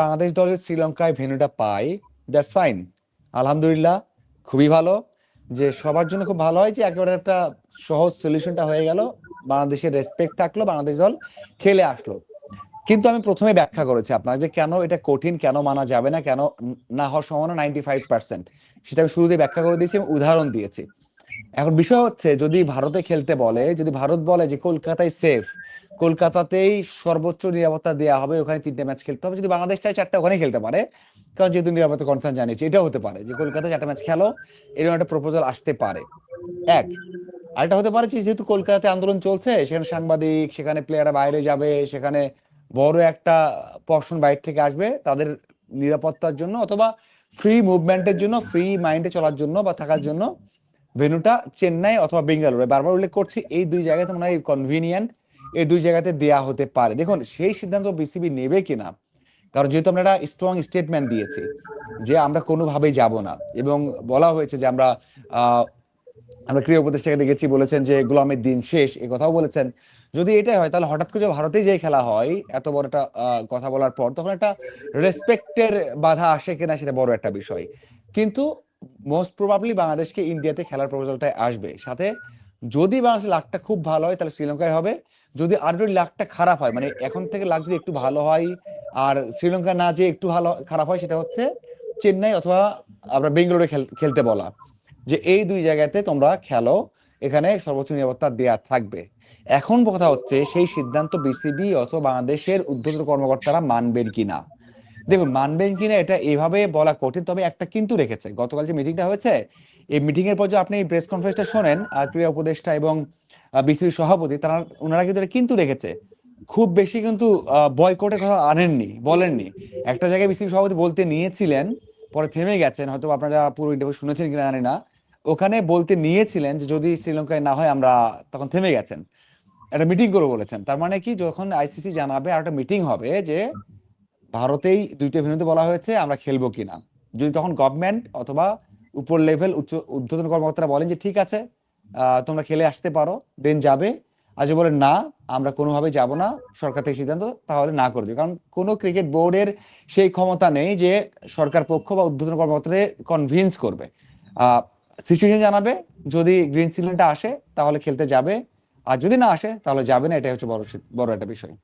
বাংলাদেশ দলের শ্রীলঙ্কায় ভেন্যুটা পায়, দ্যাটস ফাইন। আলহামদুলিল্লাহ, খুবই ভালো। যে সবার জন্য খুব ভালো হয় যে একেবারে একটা সহজ সলিউশনটা হয়ে গেল। বাংলাদেশের রেসপেক্ট থাকল, বাংলাদেশ দল খেলে আসলো। কিন্তু আমি প্রথমে ব্যাখ্যা করেছি আপনার যে কেন এটা কঠিন, কেন মানা যাবে না, কেন না হওয়ার সম্ভাবনা নাইনটি ফাইভ পার্সেন্ট সেটা আমি শুরুতে ব্যাখ্যা করে দিয়েছি উদাহরণ দিয়েছি। এখন বিষয় হচ্ছে, যদি ভারতে খেলতে বলে, যদি ভারত বলে যে কলকাতায় সেফ কলকাতাতেই সর্বোচ্চ নিরাপত্তা দেওয়া হবে। ওখানে তিনটে ম্যাচ খেলতে হবে। যদি বাংলাদেশ চায় চারটা ওখানে খেলতে পারে। কারণ যেহেতু নিরাপত্তা কনসার্ন জানিয়েছে, এটাও হতে পারে যে কলকাতায় চারটা ম্যাচ খেলো, এরকম একটা প্রপোজাল আসতে পারে। এক, আরেকটা হতে পারে যেহেতু কলকাতাতে আন্দোলন চলছে, সেখানে সাংবাদিক, সেখানে প্লেয়াররা বাইরে যাবে, সেখানে বড় একটা পর্ষণ বাইরে থেকে আসবে, তাদের নিরাপত্তার জন্য অথবা ফ্রি মুভমেন্টের জন্য ফ্রি মাইন্ডে চলার জন্য বা থাকার জন্য ভেনুটা চেন্নাই অথবা বেঙ্গালুরু। বারবার উল্লেখ করছি, এই দুই জায়গাতে মনে হয় কনভিনিয়েন্ট এই দুই জায়গাতে দেয়া হতে পারে। দেখুন, সেই সিদ্ধান্ত বিসিবি নেবে কিনা, কারণ যেহেতু আমরা একটা স্ট্রং স্টেটমেন্ট দিয়েছি যে আমরা কোনোভাবেই যাব না, এবং বলা হয়েছে যে আমরা আমরা ক্রীড়া উপদেষ্টাকে দেখেছি বলেছেন যে গোলামের দিন শেষ, এ কথাও বলেছেন। যদি এটাই হয়, তাহলে হঠাৎ করে ভারতেই যে খেলা হয়, এত বড় একটা কথা বলার পর তখন একটা রেসপেক্টের বাধা আসে কিনা সেটা বড় একটা বিষয়। কিন্তু মোস্ট প্রবাবলি বাংলাদেশকে ইন্ডিয়াতে খেলার প্রপোজালটাই আসবে। সাথে যদি বাংলাদেশের লাকটা খুব ভালো হয়, তাহলে শ্রীলঙ্কায় হবে। যদি আর যদি লাকটা খারাপ হয় মানে এখন থেকে লাক যদি একটু ভালো হয়, আর শ্রীলঙ্কা না যে একটু ভালো, খারাপ হয়, সেটা হচ্ছে চেন্নাই অথবা আমরা বেঙ্গালুরু খেল- খেলতে বলা। যে এই দুই জায়গাতে তোমরা খেলো, এখানে সর্বোচ্চ নিরাপত্তা দেয়া থাকবে। এখন কথা হচ্ছে, সেই সিদ্ধান্ত বিসিবি অথবা বাংলাদেশের উদ্যোগী কর্মকর্তারা মানবেন কিনা? দেখুন, মানবেন কিনা এটা এভাবে বলা কঠিন, তবে একটা কিন্তু রেখেছে। গতকাল যে মিটিংটা হয়েছে এই মিটিং এর পর যে আপনি প্রেস কনফারেন্সটা শোনেন ক্রীড়া উপদেষ্টা এবং বিসিবি সভাপতি, তারা ওনারা কিন্তু এটা কিন্তু রেখেছে। খুব বেশি কিন্তু বয়কটের কথা আনেননি, বলেননি। একটা জায়গায় বিসিবি সভাপতি বলতে নিয়েছিলেন, পরে থেমে গেছেন, হয়তো আপনারা পুরো ইন্টারভিউ শুনেছেন কিনা জানি না। ওখানে বলতে নিয়েছিলেন যে যদি শ্রীলঙ্কায় না হয় আমরা তখন থেমে গেছেন। একটা মিটিং করে বলেছেন। তার মানে কি, যখন আইসিসি জানাবে আর একটা মিটিং হবে যে ভারতেই দুইটা ভেন্যুতে বলা হয়েছে আমরা খেলব কিনা। যদি তখন গভর্নমেন্ট অথবা উপর লেভেল উচ্চ, ঊর্ধ্বতন কর্মকর্তারা বলেন যে, ঠিক আছে তোমরা খেলে আসতে পারো দেন যাবে। আর যদি বলেন, না, আমরা কোনোভাবে যাব না, সরকার থেকে সিদ্ধান্ত, তাহলে না করে দিবে কারণ কোনো ক্রিকেট বোর্ডের সেই ক্ষমতা নেই যে, সরকার পক্ষ বা ঊর্ধ্বতন কর্মকর্তাদের কনভিন্স করবে। সিচুয়েশন জানাবে, যদি গ্রিন সিগন্যালটা আসে, তাহলে খেলতে যাবে, আর যদি না আসে, তাহলে যাবে না, এটাই হচ্ছে বড় বড় একটা বিষয়।